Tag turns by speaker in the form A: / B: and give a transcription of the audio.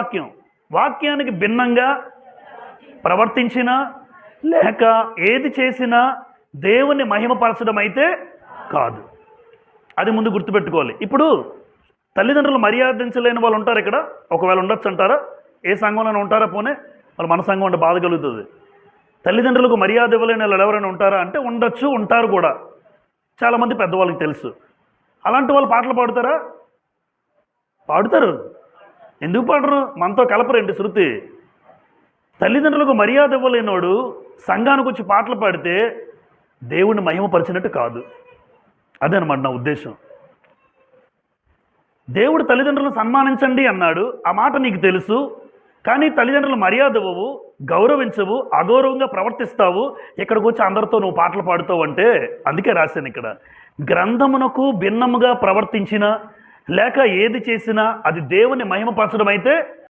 A: వాక్యం. వాక్యానికి భిన్నంగా ప్రవర్తించినా లేక ఏది చేసినా దేవుని మహిమపరచడం అయితే కాదు. అది ముందు గుర్తుపెట్టుకోవాలి. ఇప్పుడు తల్లిదండ్రులు మర్యాదించలేని వాళ్ళు ఉంటారు ఇక్కడ. ఒకవేళ ఉండొచ్చు అంటారా? ఏ సంఘంలోనే ఉంటారా పోనే? వాళ్ళు మన సంఘం అంటే బాధ కలుగుతుంది. తల్లిదండ్రులకు మర్యాద ఇవ్వలేని వాళ్ళు ఎవరైనా ఉంటారా? అంటే ఉండొచ్చు ఉంటారు కూడా. చాలామంది పెద్దవాళ్ళకి తెలుసు. అలాంటి వాళ్ళు పాటలు పాడుతారా? పాడుతారు. ఎందుకు పాడరు? మనతో కలపరండి శృతి? తల్లిదండ్రులకు మర్యాద ఇవ్వలేనోడు సంఘానికి వచ్చి పాటలు పాడితే దేవుణ్ణి మహిమపరిచినట్టు కాదు. అదేనమాట నా ఉద్దేశం. దేవుడు తల్లిదండ్రులను సన్మానించండి అన్నాడు. ఆ మాట నీకు తెలుసు. కానీ తల్లిదండ్రులు మర్యాద ఇవ్వవు గౌరవించవు అగౌరవంగా ప్రవర్తిస్తావు. ఇక్కడికి వచ్చి అందరితో నువ్వు పాటలు పాడుతావు అంటే అందుకే రాశాను ఇక్కడ. గ్రంథమునకు భిన్నముగా ప్రవర్తించిన లేక ఏది చేసినా అది దేవుని మహిమపరచడం అయితే